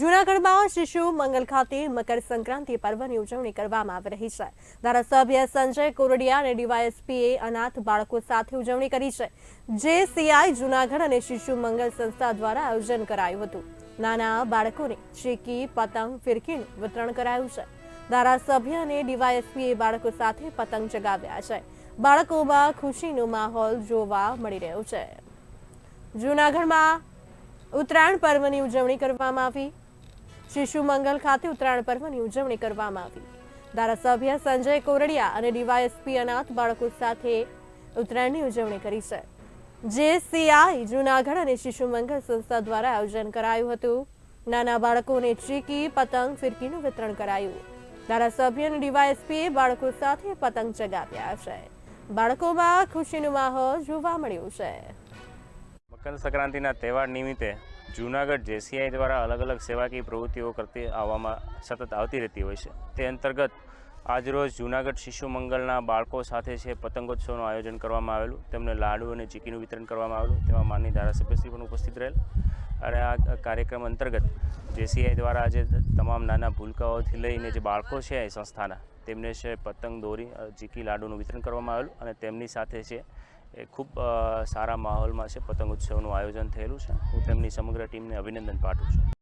જૂનાગઢમાં શિશુ મંગલ ખાતે મકર સંક્રાંતિ પર્વની ઉજવણી કરવામાં આવી રહી છે. ધારાસભ્ય સંજય કોરડિયા અને ડીવાયએસપીએ અનાથ બાળકો સાથે ઉજવણી કરી છે. જે સીઆઈ જૂનાગઢ અને શિશુ મંગલ સંસ્થા દ્વારા આયોજન કરાયું હતું. નાના બાળકોને ચીકી પતંગ, ફિરકીનું વિતરણ કરાયું છે. ધારાસભ્ય અને ડીવાયએસપીએ બાળકો સાથે પતંગ ચગાવ્યા છે. બાળકોમાં ખુશીનો માહોલ જોવા મળી રહ્યો છે. જૂનાગઢમાં ઉત્તરાયણ પર્વની ઉજવણી કરવામાં આવી. શિશુ મંગલ ખાતે ઉત્તરાયણ પર્વની ઉજવણી કરવામાં આવી. ધારાસભ્ય સંજય કોરડિયા અને ડીવાયએસપી અનાથ બાળકો સાથે ઉત્તરાયણની ઉજવણી કરી છે. જે સીઆઈ જૂનાગઢ અને શિશુ મંગલ સંસ્થા દ્વારા આયોજન કરાયું હતું. નાના બાળકોને ચીકી, પતંગ, ફિરકીનું વિતરણ કરાયું. ધારાસભ્ય અને ડીવાયએસપીએ બાળકો સાથે પતંગ ચગાવ્યા છે. બાળકોમાં ખુશીનો માહોલ જોવા મળ્યો છે. મકર સંક્રાંતિના તહેવાર નિમિત્તે જૂનાગઢ જેસીઆઈ દ્વારા અલગ અલગ સેવાકીય પ્રવૃત્તિઓ કરતી આવવામાં સતત આવતી રહેતી હોય છે. તે અંતર્ગત આજરોજ જૂનાગઢ શિશુ મંગળના બાળકો સાથે છે પતંગોત્સવનું આયોજન કરવામાં આવેલું. તેમને લાડુ અને ચીકીનું વિતરણ કરવામાં આવેલું. તેમાં માનની ધારાસભ્યશ્રી પણ ઉપસ્થિત રહેલ. અને આ કાર્યક્રમ અંતર્ગત જેસીઆઈ દ્વારા આજે તમામ નાના ભૂલકાઓથી લઈને જે બાળકો છે સંસ્થાના, તેમને છે પતંગ દોરી ચીકી લાડુનું વિતરણ કરવામાં આવેલું અને તેમની સાથે છે એ ખૂબ સારા માહોલમાં છે, પતંગ ઉત્સવનું આયોજન થયેલું છે. હું તેમની સમગ્ર ટીમને અભિનંદન પાઠવું છું.